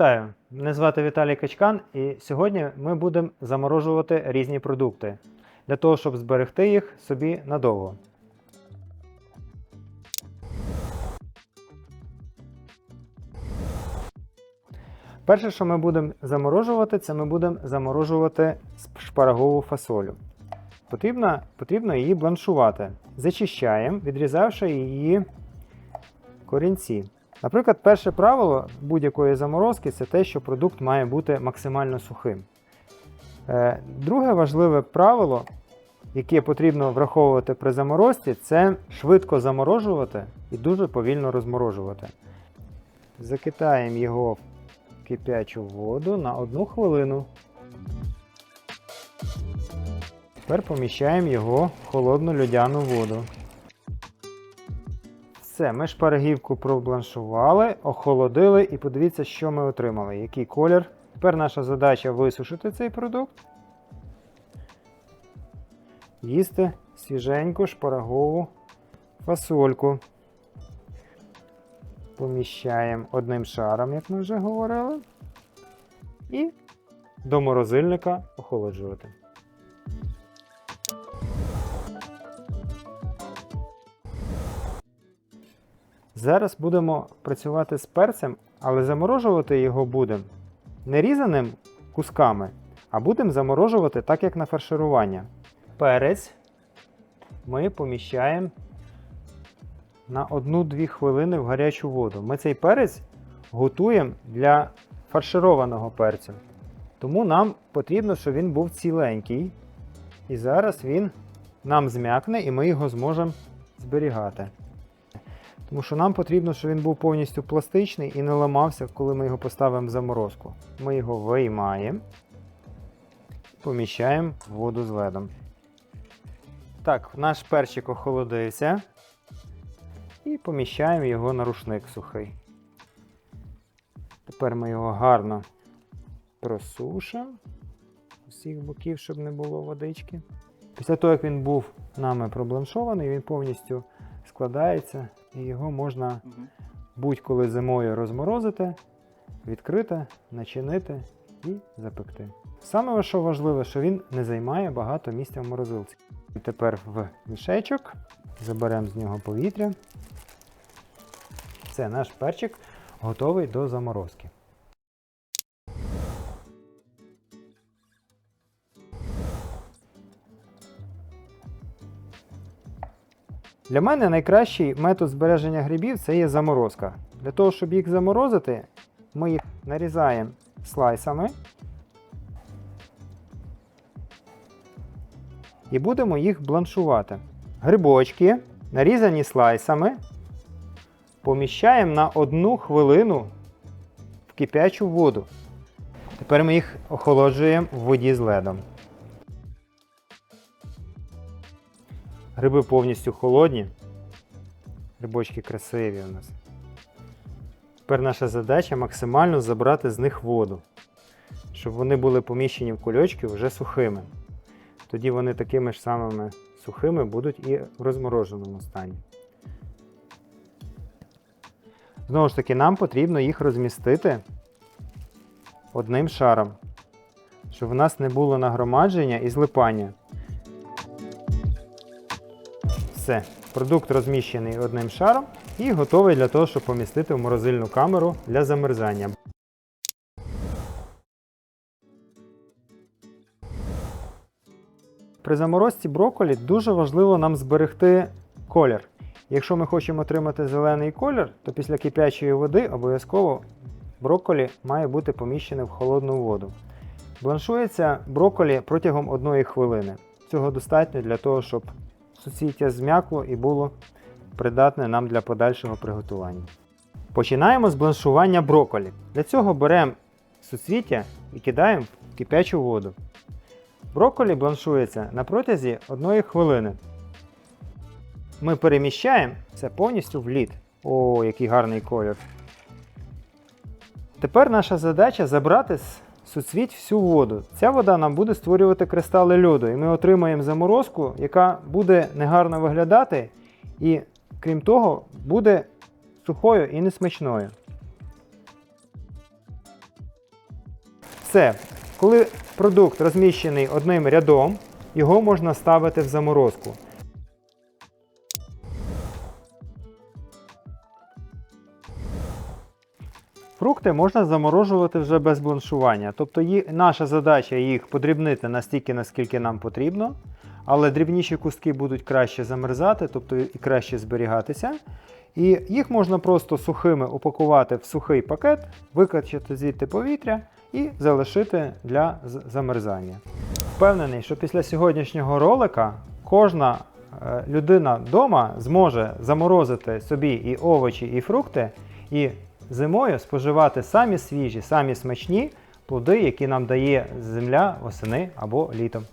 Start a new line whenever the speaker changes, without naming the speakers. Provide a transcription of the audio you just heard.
Вітаю! Мене звати Віталій Качкан, і сьогодні ми будемо заморожувати різні продукти для того, щоб зберегти їх собі надовго. Перше, що ми будемо заморожувати, це ми будемо заморожувати шпарагову фасолю. Потрібно, потрібно її бланшувати. Зачищаємо, відрізавши її корінці. Наприклад, перше правило будь-якої заморозки це те, що продукт має бути максимально сухим. Е, Друге важливе правило, яке потрібно враховувати при заморозці, це швидко заморожувати і дуже повільно розморожувати. Закидаємо його в кип'ячу воду на одну хвилину. Тепер поміщаємо його в холодну льодяну воду. Все, ми шпарагівку пробланшували, охолодили і подивіться, що ми отримали, який колір. Тепер наша задача висушити цей продукт. Їсти свіженьку шпарагову фасольку. Поміщаємо одним шаром, як ми вже говорили. І до морозильника охолоджувати. Зараз будемо працювати з перцем, але заморожувати його будемо не різаним кусками, а будемо заморожувати так, як на фарширування. Перець ми поміщаємо на 1-2 хвилини в гарячу воду. Ми цей перець готуємо для фаршированого перцю. Тому нам потрібно, щоб він був ціленький. І зараз він нам зм'якне і ми його зможемо зберігати. Тому що нам потрібно, щоб він був повністю пластичний і не ламався, коли ми його поставимо в заморозку. Ми його виймаємо, поміщаємо в воду з ледом. Так, наш перчик охолодився. І поміщаємо його на рушник сухий. Тепер ми його гарно просушимо усіх боків, щоб не було водички. Після того, як він був нами пробланшований, він повністю складається і його можна будь-коли зимою розморозити, відкрити, начинити і запекти. Саме що важливе, що він не займає багато місця в морозилці. І тепер в мішечок заберемо з нього повітря. Це наш перчик готовий до заморозки. Для мене найкращий метод збереження грибів це є заморозка. Для того, щоб їх заморозити, ми їх нарізаємо слайсами і будемо їх бланшувати. Грибочки, нарізані слайсами, поміщаємо на одну хвилину в кип'ячу воду. Тепер ми їх охолоджуємо в воді з ледом. Гриби повністю холодні. Грибочки красиві у нас. Тепер наша задача максимально забрати з них воду, щоб вони були поміщені в кульочки вже сухими. Тоді вони такими ж самими сухими будуть і в розмороженому стані. Знову ж таки, нам потрібно їх розмістити одним шаром, щоб в нас не було нагромадження і злипання. Все, продукт розміщений одним шаром і готовий для того, щоб помістити в морозильну камеру для замерзання. При заморозці брокколі дуже важливо нам зберегти колір. Якщо ми хочемо отримати зелений колір, то після кип'ячої води обов'язково брокколі має бути поміщене в холодну воду. Бланшується брокколі протягом 1 хвилини. Цього достатньо для того, щоб суцвіття зм'якло і було придатне нам для подальшого приготування. Починаємо з бланшування брокколі. Для цього беремо суцвіття і кидаємо в кип'ячу воду. Брокколі бланшується на протязі 1 хвилини. Ми переміщаємо це повністю в лід. О, який гарний колір. Тепер наша задача забрати з суцвіть всю воду. Ця вода нам буде створювати кристали льоду, і ми отримаємо заморозку, яка буде негарно виглядати, і, крім того, буде сухою і несмачною. Все. Коли продукт розміщений одним рядом, його можна ставити в заморозку. Фрукти можна заморожувати вже без бланшування. Тобто ї- наша задача їх подрібнити настільки, наскільки нам потрібно, але дрібніші куски будуть краще замерзати, тобто і краще зберігатися. І їх можна просто сухими упакувати в сухий пакет, викачати звідти повітря і залишити для замерзання. Впевнений, що після сьогоднішнього ролика кожна е, людина вдома зможе заморозити собі і овочі, і фрукти, і зимою споживати самі свіжі, самі смачні плоди, які нам дає земля восени або літом.